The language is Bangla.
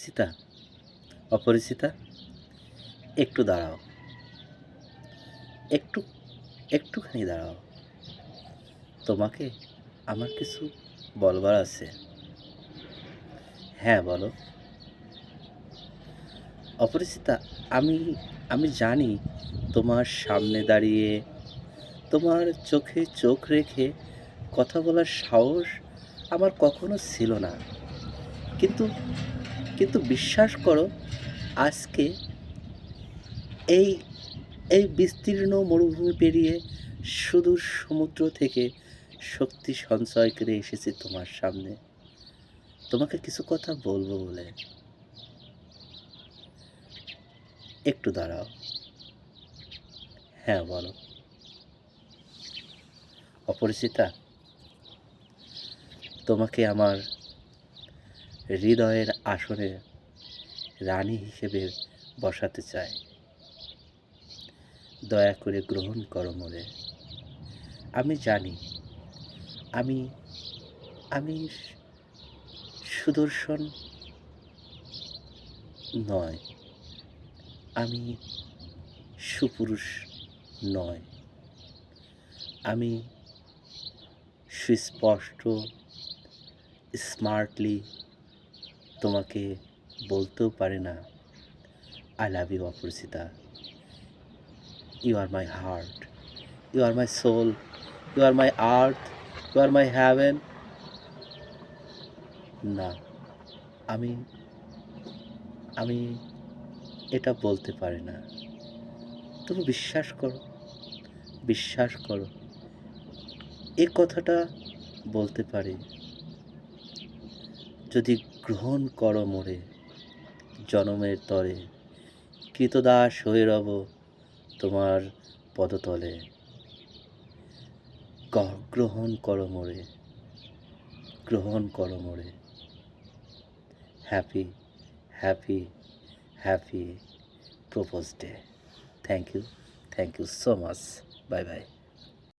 অপরিচিতা। অপরিচিতা? একটু দাঁড়াও। একটু, একটুখানি দাঁড়াও। তোমাকে আমার কিছু বলবার আছে। হ্যাঁ বলো। অপরিচিতা, আমি আমি জানি তোমার সামনে দাঁড়িয়ে, তোমার চোখে চোখ রেখে কথা বলার সাহস আমার কখনো ছিল না। কিন্তু কিন্তু বিশ্বাস করো, আজকে এই এই বিস্তীর্ণ মরুভূমি পেরিয়ে সুদূর সমুদ্র থেকে শক্তি সঞ্চয় করে এসেছি তোমার সামনে। তোমাকে কিছু কথা বলব বলে। একটু দাঁড়াও। হ্যাঁ বলো। অপরিচিতা, তোমাকে আমার হৃদয়ের আসনে রানী হিসেবে বসাতে চাই দয়া করে গ্রহণ করো মোরে আমি জানি, আমি আমি সুদর্শন নয়, আমি সুপুরুষ নয়, আমি সুস্পষ্ট স্মার্টলি তোমাকে বলতেও পারে না I love you Aparichita. You are my heart you are my soul you are my earth you are my heaven না, আমি আমি এটা বলতে পারি না। তুমি বিশ্বাস করো বিশ্বাস করো। এ কথাটা বলতে পারি। যদি গ্রহণ করো মোরে জনমের তরে, কৃতদাস হয়ে রব তোমার পদতলে। গ্রহণ করো মোরে, গ্রহণ করো মোরে। Happy happy happy propose day. Thank you thank you so much. Bye bye.